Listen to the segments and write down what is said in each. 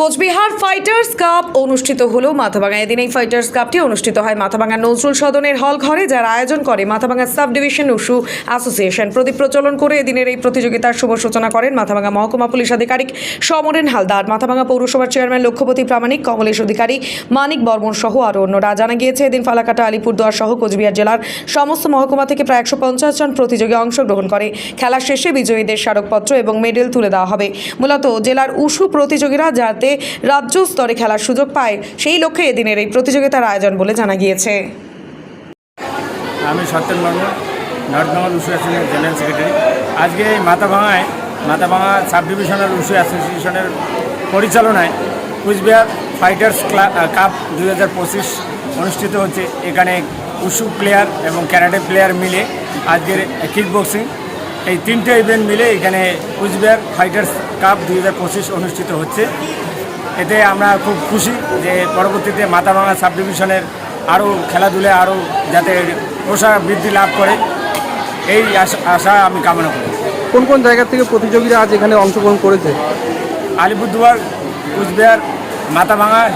Cooch Behar fighters cup অনুষ্ঠিত হলো মাথাভাঙা এদিন এই ফাইটার্স কাপটি অনুষ্ঠিত হয় মাথাভাঙা নজরুল সদনের হল ঘরে, যার আয়োজন করে Mathabhanga sub division wushu association. প্রদীপ প্রচলন করে এদিনের এই প্রতিযোগিতার শুভ সূচনা করেন মাথাভাঙা মহকুমা পুলিশ আধিকারিক সমরেন হালদার। মাথাভাঙা পৌরসভার চেয়ারম্যান লক্ষ্যপতি প্রামাণিক কমলেশ অধিকারী মানিক বর্মন সহ আরও অন্যরা। জানা গিয়েছে, এদিন ফালাকাটা, আলিপুরদুয়ার সহ কোচবিহার জেলার সমস্ত মহকুমা থেকে প্রায় একশো পঞ্চাশ জন প্রতিযোগী অংশগ্রহণ করে। খেলা শেষে বিজয়ীদের স্মারকপত্র এবং মেডেল তুলে দেওয়া হবে। মূলত জেলার উশু প্রতিযোগীরা যাতে রাজ্য স্তরে খেলার সুযোগ পায়। সেই লক্ষ্যে এদিনের এই প্রতিযোগিতার আয়োজন বলে জানা গিয়েছে। আমি সত্যেন বর্ম নর্থ উসু অ্যাসোসিয়েশনের জেনারেল সেক্রেটারি। আজকে এই মাথাভাঙায়, মাথাভাঙা সাব ডিভিশনাল উসু অ্যাসোসিয়েশনের পরিচালনায় কুচবিহার ফাইটার্স কাপ দুই হাজার পঁচিশ অনুষ্ঠিত হচ্ছে। এখানে উসু প্লেয়ার এবং ক্যারাটে প্লেয়ার মিলে আজকের কিক বক্সিং এই তিনটে ইভেন্ট মিলে এখানে কুচবিহার ফাইটার্স কাপ দুই হাজার পঁচিশ অনুষ্ঠিত হচ্ছে। এতে আমরা খুব খুশি যে পরবর্তীতে মাথাভাঙা সাব ডিভিশনের আরও খেলাধুলায় আরও যাতে প্রসার বৃদ্ধি লাভ করে এই আশা- আশা আমি কামনা করি। কোন কোন জায়গা থেকে প্রতিযোগীরা আজ এখানে অংশগ্রহণ করেছে? আলিপুরদুয়ার কুচবিহার মাথাভাঙা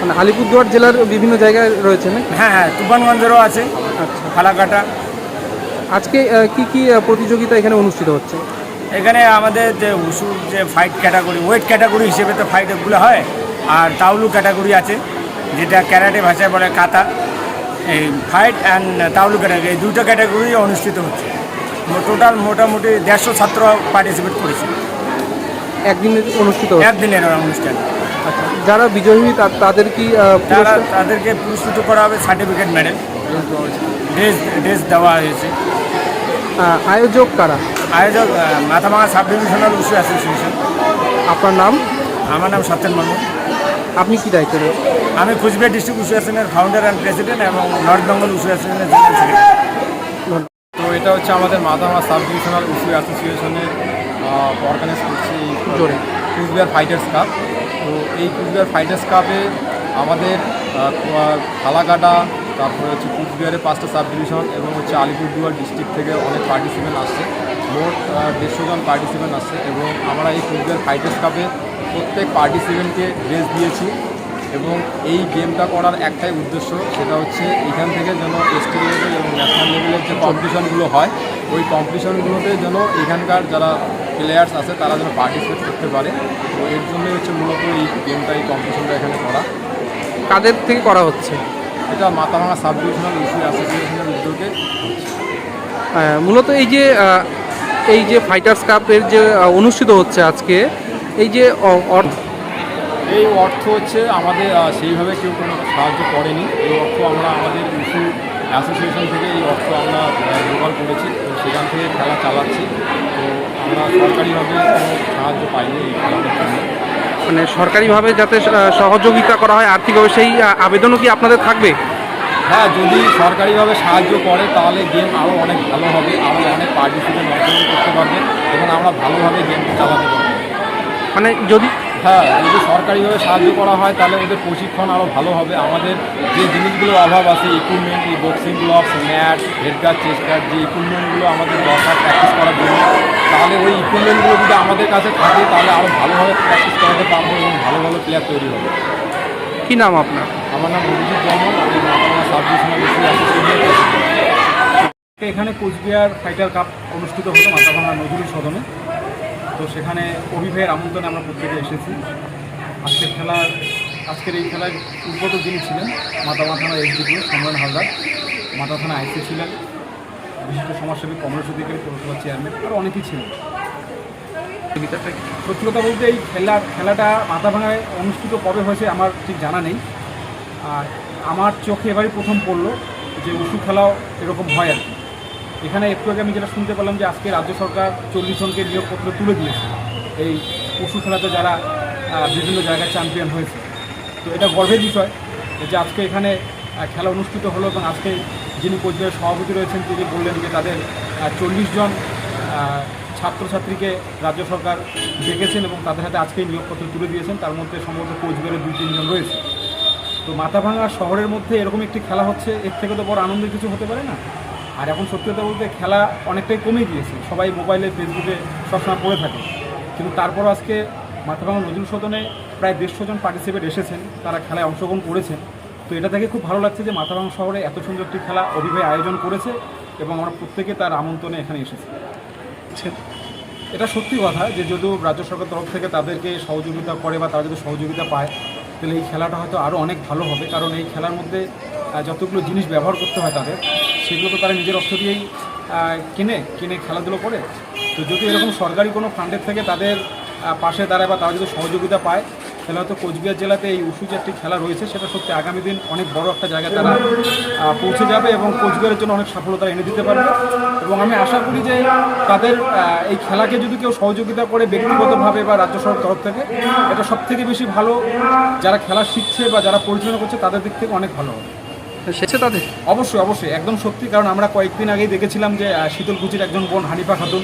মানে আলিপুরদুয়ার জেলার বিভিন্ন জায়গায় রয়েছে না? হ্যাঁ হ্যাঁ তুফানগঞ্জেরও আছে আচ্ছা। ফালাকাটা। আজকে কি কি প্রতিযোগিতা এখানে অনুষ্ঠিত হচ্ছে? এখানে আমাদের যে উসুর যে ফাইট ক্যাটাগরি ওয়েট ক্যাটাগরি হিসেবে তো ফাইটগুলো হয় আর তাউলু ক্যাটাগরি আছে যেটা ক্যারাটে ভাষায় বলে কাতা এই ফাইট অ্যান্ড তাউলু ক্যাটাগরি এই দুটো ক্যাটাগরি অনুষ্ঠিত হচ্ছে। টোটাল মোটামুটি দেড়শো ছাত্র পার্টিসিপেট করেছে। একদিনে অনুষ্ঠিত একদিনের অনুষ্ঠান। আচ্ছা যারা বিজয়ী তাদের কি তারা তাদেরকে পুরস্কৃত করা হবে সার্টিফিকেট মেডেল ড্রেস ড্রেস দেওয়া হয়েছে। আয়োজক কারা? আয়োজক Mathabhanga sub divisional wushu association. আপনার নাম? আমার নাম সত্যেন বর্মন আপনি কি দায়িত্ব রয়েছে আমি কুচবিহার ডিস্ট্রিক্ট অ্যাসোসিয়েশনের ফাউন্ডার অ্যান্ড প্রেসিডেন্ট এবং নর্থ বেঙ্গল অ্যাসোসিয়েশনের জেনারেল সেক্রেটারি তো এটা হচ্ছে আমাদের মাদামা সাব ডিভিশনাল উসু অ্যাসোসিয়েশনের অর্গানাইজ করছে এই জোরে। কুচবিহার ফাইটার্স কাপ তো এই কুচবিহার ফাইটার্স কাপে আমাদের ফালাকাটা তারপরে হচ্ছে কুচবিহারে পাঁচটা সাব ডিভিশন এবং হচ্ছে আলিপুরদুয়ার ডিস্ট্রিক্ট থেকে অনেক পার্টিসিপেন্ট আসছে। মোট দেড়শো জন পার্টিসিপেন্ট আসছে এবং আমরা এই কুচবিহার ফাইটার্স কাপে প্রত্যেক পার্টিসিপেন্টকে ড্রেস দিয়েছি এবং এই গেমটা করার একটাই উদ্দেশ্য সেটা হচ্ছে এখান থেকে যেন স্টেট লেভেল এবং ন্যাশনাল লেভেলের যে কম্পিটিশনগুলো হয়, ওই কম্পিটিশনগুলোতে যেন এখানকার যারা প্লেয়ার্স আছে তারা যেন পার্টিসিপেট করতে পারে। তো এর জন্যই হচ্ছে মূলত এই গেমটা এই কম্পিটিশনটা এখানে করা। কাদের থেকে করা হচ্ছে? এটা মাথাভাঙা সাব ডিভিশনাল ইস্যু অ্যাসোসিয়েশনের উদ্যোগে। আহ, মূলত এই যে এই যে ফাইটার্স কাপের যে অনুষ্ঠিত হচ্ছে আজকে এই যে অর্থ এই অর্থ হচ্ছে আমাদের সেইভাবে কেউ কোনো সাহায্য করেনি। এই অর্থ আমরা আমাদের ইস্যু অ্যাসোসিয়েশন থেকে এই অর্থ আমরা জোগাড় করেছি তো সেখান থেকে খেলা চালাচ্ছি। তো আমরা সরকারিভাবে কোনো সাহায্য পাইনি এই খেলাটার জন্য। মানে সরকারিভাবে যাতে সহযোগিতা করা হয় আর্থিকভাবে সেই আবেদনও কি আপনাদের থাকবে? হ্যাঁ যদি সরকারিভাবে সাহায্য করে তাহলে গেম আরও অনেক ভালো হবে আরও অনেক পার্টিসিপেন্ট অংশগ্রহণ করতে পারবে এবং আমরা ভালোভাবে গেমটা চালাতে পারব। মানে যদি হ্যাঁ যদি সরকারিভাবে সাহায্য করা হয় তাহলে ওদের প্রশিক্ষণ আরও ভালো হবে। আমাদের যে জিনিসগুলো অভাব আছে ইকুইপমেন্ট এই boxing gloves mat headguard chest guard যে ইকুইপমেন্টগুলো আমাদের দরকার প্র্যাকটিস করার জন্য তাহলে ওই ইকুইপমেন্টগুলো যদি আমাদের কাছে থাকে তাহলে আরও ভালোভাবে প্র্যাকটিস করাতে পারব এবং ভালো ভালো প্লেয়ার তৈরি হবে। কী নাম আপনার? আমার নাম অভিজিৎ বর্মন আমি মাতামা সাব ডিভিশনাল ইস্যু অ্যাসোসিয়েশনের এখানে কোচবিহার ফাইটার কাপ অনুষ্ঠিত হতো মাথাভাঙা নজরুল সদনে। তো সেখানে অভিভাবের আমন্ত্রণে আমরা প্রত্যেকে এসেছি। আজকের খেলার আজকের এই খেলায় উদ্বোধক যিনি ছিলেন মাতামা থানার এসডিপি সম্রান হালদার। মাতা থানা আইসি ছিলেন, বিশিষ্ট সমাজসেবী কমলেশ অধিকারী পৌরসভার চেয়ারম্যান আরও অনেকেই ছিলেন। সত্যি কথা বলতে এই খেলা খেলাটা মাথাভাঙায় অনুষ্ঠিত কবে হয়েছে আমার ঠিক জানা নেই। আর আমার চোখে এবারই প্রথম পড়ল যে উশু খেলাও এরকম হয় আর কি। এখানে একটু আগে আমি যেটা শুনতে পেলাম যে আজকে রাজ্য সরকার চল্লিশ জনকে নিয়োগপত্র তুলে দিয়েছে। এই পশু খেলাতে যারা বিভিন্ন জায়গায় চ্যাম্পিয়ন হয়েছে। তো এটা গর্বের বিষয় যে আজকে এখানে খেলা অনুষ্ঠিত হলো এবং আজকে যিনি কোচবিহারের সভাপতি রয়েছেন তিনি বললেন যে তাদের চল্লিশ জন ছাত্রছাত্রীকে রাজ্য সরকার ডেকেছেন এবং তাদের হাতে আজকেই নিয়োগপত্র তুলে দিয়েছেন। তার মধ্যে সম্ভবত কোচবিহারের দুই তিনজন রয়েছে। তো মাথাভাঙা শহরের মধ্যে এরকম একটি খেলা হচ্ছে, এর থেকে তো বড় আনন্দের কিছু হতে পারে না? আর এখন সত্যি কথা বলতে খেলা অনেকটাই কমে গিয়েছে। সবাই মোবাইলে ফেসবুকে সবসময় পড়ে থাকে। কিন্তু তারপর আজকে মাথাভাঙা নজরুল সদনে প্রায় দেড়শো জন পার্টিসিপেট এসেছেন। তারা খেলায় অংশগ্রহণ করেছেন। তো এটা থেকে খুব ভালো লাগছে যে মাথাভাঙা শহরে এত সুন্দর একটি খেলা অভিভাবক আয়োজন করেছে এবং আমরা প্রত্যেকে তার আমন্ত্রণে এখানে এসেছি। এটা সত্যি কথা যে যদিও রাজ্য সরকার তরফ থেকে তাদেরকে সহযোগিতা করে বা তারা যদি সহযোগিতা পায় তাহলে এই খেলাটা হয়তো আরও অনেক ভালো হবে। কারণ এই খেলার মধ্যে যতগুলো জিনিস ব্যবহার করতে হয় তাদের সেগুলো তো তারা নিজের অর্থ দিয়েই কিনে কিনে খেলাধুলো করে। তো যদি এরকম সরকারি কোনো ফান্ডের থেকে তাদের পাশে দাঁড়ায় বা তারা যদি সহযোগিতা পায়, তাহলে হয়তো কোচবিহার জেলাতে এই উশু যে একটি খেলা রয়েছে, সেটা সত্যি আগামী দিন অনেক বড় একটা জায়গায় তারা পৌঁছে যাবে এবং কোচবিহারের জন্য অনেক সাফল্যতা এনে দিতে পারবে। এবং আমি আশা করি যে তাদের এই খেলাকে যদি কেউ সহযোগিতা করে ব্যক্তিগতভাবে বা রাজ্য সরকার তরফ থেকে, এটা সব থেকে বেশি ভালো। যারা খেলা শিখছে বা যারা পরিচালনা করছে, তাদের দিক থেকে অনেক ভালো হবে। সেছে তাদের? অবশ্যই অবশ্যই, একদম সত্যি, কারণ আমরা কয়েকদিন আগেই দেখেছিলাম যে শীতলকুচির একজন বোন হানিফা খাতুন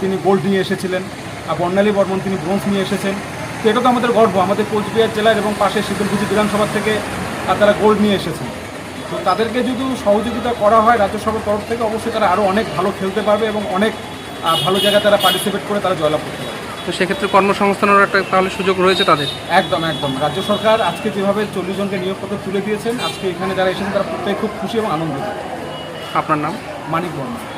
তিনি গোল্ড নিয়ে এসেছিলেন, আর বর্ণালী বর্মন তিনি ব্রোঞ্জ নিয়ে এসেছেন। তো এটা তো আমাদের গর্ব, আমাদের কোচবিহার জেলার এবং পাশে শীতলকুচি বিধানসভা থেকে তারা গোল্ড নিয়ে এসেছেন। তো তাদেরকে যদি সহযোগিতা করা হয় রাজ্য সরকার তরফ থেকে, অবশ্যই তারা আরও অনেক ভালো খেলতে পারবে এবং অনেক ভালো জায়গায় তারা পার্টিসিপেট করে তারা জয়লাভ করতে পারবে। তো সেক্ষেত্রে কর্মসংস্থানের একটা তাহলে সুযোগ রয়েছে তাদের? একদম একদম। রাজ্য সরকার আজকে যেভাবে চল্লিশ জনকে নিয়োগপত্র তুলে দিয়েছেন আজকে এখানে যারা এসেছেন তারা প্রত্যেকে খুব খুশি এবং আনন্দিত। আপনার নাম? মানিক বর্মা।